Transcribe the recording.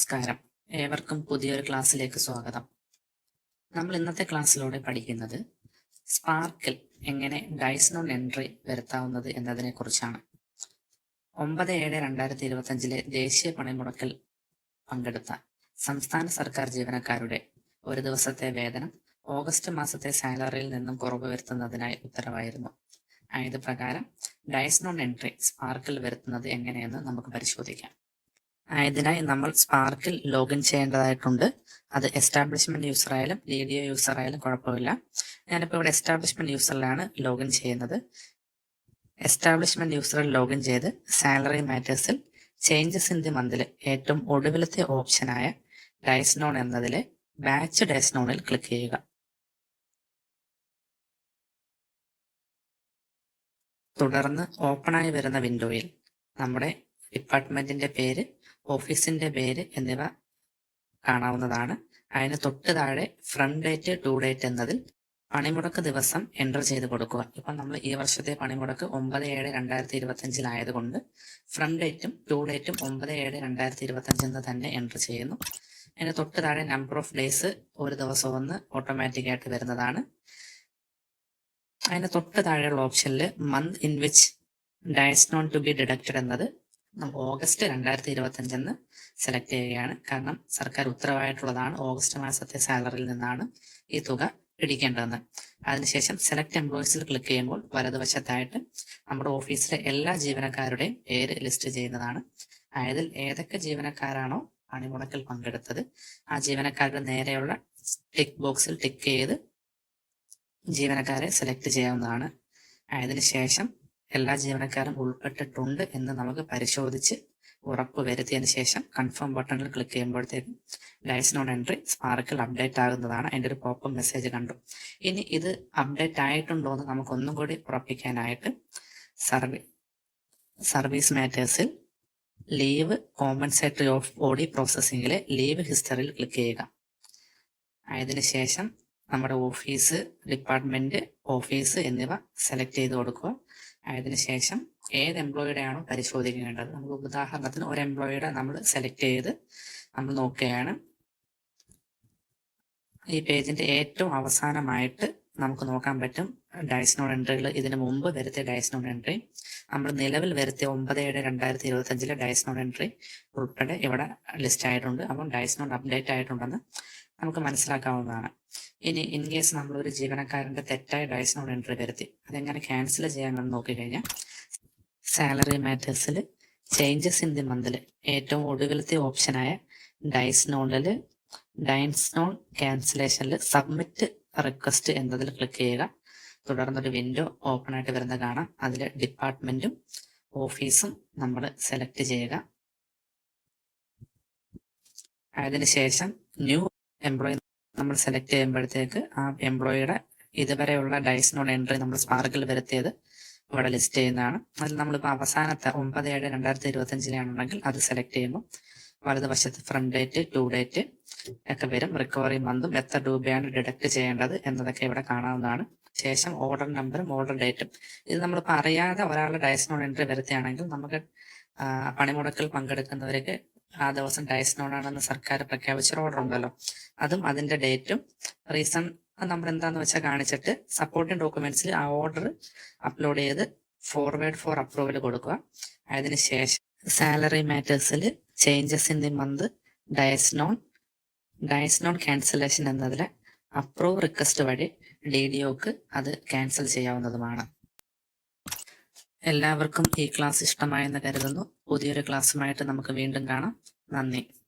നമസ്കാരം. ഏവർക്കും പുതിയൊരു ക്ലാസ്സിലേക്ക് സ്വാഗതം. നമ്മൾ ഇന്നത്തെ ക്ലാസ്സിലൂടെ പഠിക്കുന്നത് സ്പാർക്കിൽ എങ്ങനെ ഡൈസ്നോൺ എൻട്രി വരുത്താവുന്നത് എന്നതിനെ കുറിച്ചാണ് ഒമ്പത് ഏഴ് രണ്ടായിരത്തി ഇരുപത്തി അഞ്ചിലെ ദേശീയ പണിമുടക്കിൽ പങ്കെടുത്ത സംസ്ഥാന സർക്കാർ ജീവനക്കാരുടെ ഒരു ദിവസത്തെ വേതനം ഓഗസ്റ്റ് മാസത്തെ സാലറിയിൽ നിന്നും കുറവ് വരുത്തുന്നതിനായി ഉത്തരവായിരുന്നു. ആയത് പ്രകാരം ഡൈസ്നോൺ എൻട്രി സ്പാർക്കിൽ വരുത്തുന്നത് എങ്ങനെയെന്ന് നമുക്ക് പരിശോധിക്കാം. ആയതിനായി നമ്മൾ സ്പാർക്കിൽ ലോഗിൻ ചെയ്യേണ്ടതായിട്ടുണ്ട്. അത് എസ്റ്റാബ്ലിഷ്മെന്റ് യൂസർ ആയാലും റേഡിയോ യൂസർ ആയാലും കുഴപ്പമില്ല. ഞാനിപ്പോൾ ഇവിടെ എസ്റ്റാബ്ലിഷ്മെന്റ് യൂസറിലാണ് ലോഗിൻ ചെയ്യുന്നത്. എസ്റ്റാബ്ലിഷ്മെന്റ് യൂസറിൽ ലോഗിൻ ചെയ്ത് സാലറി മാറ്റേഴ്സിൽ ചേഞ്ചസ് ഇൻ ദി മന്തിൽ ഏറ്റവും ഒടുവിലത്തെ ഓപ്ഷനായ ഡയസ് നോൺ എന്നതിലെ ബാച്ച് ഡയസ് നോണിൽ ക്ലിക്ക് ചെയ്യുക. തുടർന്ന് ഓപ്പണായി വരുന്ന വിൻഡോയിൽ നമ്മുടെ ഡിപ്പാർട്ട്മെന്റിന്റെ പേര് ഓഫീസിന്റെ പേര് എന്നിവ കാണാവുന്നതാണ്. അതിന് തൊട്ട് താഴെ ഫ്രണ്ട് ഡേറ്റ് ടു ഡേറ്റ് എന്നതിൽ പണിമുടക്ക് ദിവസം എന്റർ ചെയ്ത് കൊടുക്കുക. ഇപ്പം നമ്മൾ ഈ വർഷത്തെ പണിമുടക്ക് ഒമ്പത് ഏഴ് രണ്ടായിരത്തി ഇരുപത്തി അഞ്ചിലായതുകൊണ്ട് ഫ്രണ്ട് ഡേറ്റും ടു ഡേറ്റും ഒമ്പത് ഏഴ് രണ്ടായിരത്തി ഇരുപത്തി അഞ്ചെന്ന് തന്നെ എന്റർ ചെയ്യുന്നു. അതിന് തൊട്ട് താഴെ നമ്പർ ഓഫ് ഡേയ്സ് ഒരു ദിവസം ഒന്ന് ഓട്ടോമാറ്റിക് ആയിട്ട് വരുന്നതാണ്. അതിന് തൊട്ട് താഴെയുള്ള ഓപ്ഷനിൽ month in which dies non to be deducted എന്നത് നമ്മൾ ഓഗസ്റ്റ് രണ്ടായിരത്തി ഇരുപത്തി അഞ്ചെന്ന് സെലക്ട് ചെയ്യുകയാണ്. കാരണം സർക്കാർ ഉത്തരവായിട്ടുള്ളതാണ് ഓഗസ്റ്റ് മാസത്തെ സാലറിയിൽ നിന്നാണ് ഈ തുക പിടിക്കേണ്ടതെന്ന്. അതിനുശേഷം സെലക്ട് എംപ്ലോയീസിൽ ക്ലിക്ക് ചെയ്യുമ്പോൾ വലതുവശത്തായിട്ട് നമ്മുടെ ഓഫീസിലെ എല്ലാ ജീവനക്കാരുടെയും പേര് ലിസ്റ്റ് ചെയ്യുന്നതാണ്. അതിൽ ഏതൊക്കെ ജീവനക്കാരാണോ പണിമുടക്കിൽ പങ്കെടുത്തത് ആ ജീവനക്കാരുടെ നേരെയുള്ള ടിക്ക് ബോക്സിൽ ടിക്ക് ചെയ്ത് ജീവനക്കാരെ സെലക്ട് ചെയ്യാവുന്നതാണ്. അതിനുശേഷം എല്ലാ ജീവനക്കാരും ഉൾപ്പെട്ടിട്ടുണ്ട് എന്ന് നമുക്ക് പരിശോധിച്ച് ഉറപ്പ് വരുത്തിയതിന് ശേഷം കൺഫേം ബട്ടണിൽ ക്ലിക്ക് ചെയ്യുമ്പോഴത്തേക്കും ഡൈസ് ഓൺ എൻട്രി സ്പാർക്കിൽ അപ്ഡേറ്റ് ആകുന്നതാണ്. എന്റെ ഒരു പോപ്പ് മെസ്സേജ് കണ്ടു. ഇനി ഇത് അപ്ഡേറ്റ് ആയിട്ടുണ്ടോ എന്ന് നമുക്ക് ഒന്നും കൂടി ഉറപ്പിക്കാനായിട്ട് സർവീ സർവീസ് മാറ്റേഴ്സിൽ ലീവ് കോമ്പൻസേറ്ററി ഓഫ് ബോഡി പ്രോസസ്സിംഗിലെ ലീവ് ഹിസ്റ്ററിയിൽ ക്ലിക്ക് ചെയ്യുക. അതിനുശേഷം നമ്മുടെ ഓഫീസ് ഡിപ്പാർട്ട്മെന്റ് ഓഫീസ് എന്നിവ സെലക്ട് ചെയ്ത് കൊടുക്കുക. അതിനുശേഷം ഏത് എംപ്ലോയിയുടെ ആണോ പരിശോധിക്കേണ്ടത്. നമുക്ക് ഉദാഹരണത്തിന് ഒരു എംപ്ലോയിയുടെ നമ്മൾ സെലക്ട് ചെയ്ത് നമ്മൾ നോക്കുകയാണ്. ഈ പേജിന്റെ ഏറ്റവും അവസാനമായിട്ട് നമുക്ക് നോക്കാൻ പറ്റും. ഡയസ് എൻട്രികൾ ഇതിനു മുമ്പ് വരുത്തിയ ഡയസ് എൻട്രി നമ്മൾ നിലവിൽ വരുത്തിയ ഒമ്പത് ഏഴ് രണ്ടായിരത്തി ഇരുപത്തി അഞ്ചിലെ നോൺ എൻട്രി ഉൾപ്പെടെ ഇവിടെ ലിസ്റ്റ് ആയിട്ടുണ്ട്. അപ്പം ഡയസ് അപ്ഡേറ്റ് ആയിട്ടുണ്ടെന്ന് നമുക്ക് മനസ്സിലാക്കാവുന്നതാണ്. ഇനി ഇൻ കേസ് നമ്മളൊരു ജീവനക്കാരന്റെ തെറ്റായ ഡയസ് നോൺ എൻട്രി വരുത്തി അതെങ്ങനെ ക്യാൻസൽ ചെയ്യാമെന്ന് നോക്കിക്കഴിഞ്ഞാൽ സാലറി മാറ്റേഴ്സിൽ ചേഞ്ചസ് ഇൻ ദി മന്തിൽ ഏറ്റവും ഒടുവിലത്തെ ഓപ്ഷനായ ഡൈസ് നോണിൽ ഡൈൻസ് നോൺ ക്യാൻസലേഷനിൽ സബ്മിറ്റ് റിക്വസ്റ്റ് എന്നതിൽ ക്ലിക്ക് ചെയ്യുക. തുടർന്നൊരു വിൻഡോ ഓപ്പൺ ആയിട്ട് വരുന്ന കാണാം. അതിൽ ഡിപ്പാർട്ട്മെന്റും ഓഫീസും നമ്മൾ സെലക്ട് ചെയ്യുക. അതിനുശേഷം ന്യൂ എംപ്ലോയി നമ്മൾ സെലക്ട് ചെയ്യുമ്പോഴത്തേക്ക് ആ എംപ്ലോയിയുടെ ഇതുവരെയുള്ള ഡൈസിനോട് എൻട്രി നമ്മൾ സ്പാർക്കിൽ വരുത്തിയത് ഇവിടെ ലിസ്റ്റ് ചെയ്യുന്നതാണ്. അതിൽ നമ്മളിപ്പോൾ അവസാനത്തെ ഒമ്പത് ഏഴ് രണ്ടായിരത്തി ഇരുപത്തി അഞ്ചിലാണെന്നുണ്ടെങ്കിൽ അത് സെലക്ട് ചെയ്യുമ്പോൾ വലതുവശത്ത് ഫ്രണ്ട് ഡേറ്റ് ടു ഡേറ്റ് ഒക്കെ വരും. റിക്കവറി മന്തും എത്ര രൂപയാണ് ഡിഡക്ട് ചെയ്യേണ്ടത് എന്നതൊക്കെ ഇവിടെ കാണാവുന്നതാണ്. ശേഷം ഓർഡർ നമ്പറും ഓർഡർ ഡേറ്റും ഇത് നമ്മളിപ്പോൾ അറിയാതെ ഒരാളുടെ ഡയസിനോട് എൻട്രി വരുത്തുകയാണെങ്കിൽ നമുക്ക് പണിമുടക്കിൽ പങ്കെടുക്കുന്നവർക്ക് ആ ദിവസം ഡയസ് നോൺ സർക്കാർ പ്രഖ്യാപിച്ച ഓർഡർ ഉണ്ടല്ലോ. അതും അതിന്റെ ഡേറ്റും റീസൺ നമ്മൾ എന്താന്ന് വെച്ചാൽ കാണിച്ചിട്ട് സപ്പോർട്ടിംഗ് ഡോക്യുമെന്റ്സിൽ ആ ഓർഡർ അപ്ലോഡ് ചെയ്ത് ഫോർവേഡ് ഫോർ അപ്രൂവൽ കൊടുക്കുക. അതിന് ശേഷം salary മാറ്റേഴ്സിൽ changes in the month dies non dies non cancellation എന്നതിലെ അപ്രൂവ് റിക്വസ്റ്റ് വഴി ഡി ഡി ഒക്ക് അത് ക്യാൻസൽ ചെയ്യാവുന്നതുമാണ്. എല്ലാവർക്കും ഈ ക്ലാസ് ഇഷ്ടമായെന്ന് കരുതുന്നു. പുതിയൊരു ക്ലാസ്സുമായിട്ട് നമുക്ക് വീണ്ടും കാണാം. നന്ദി.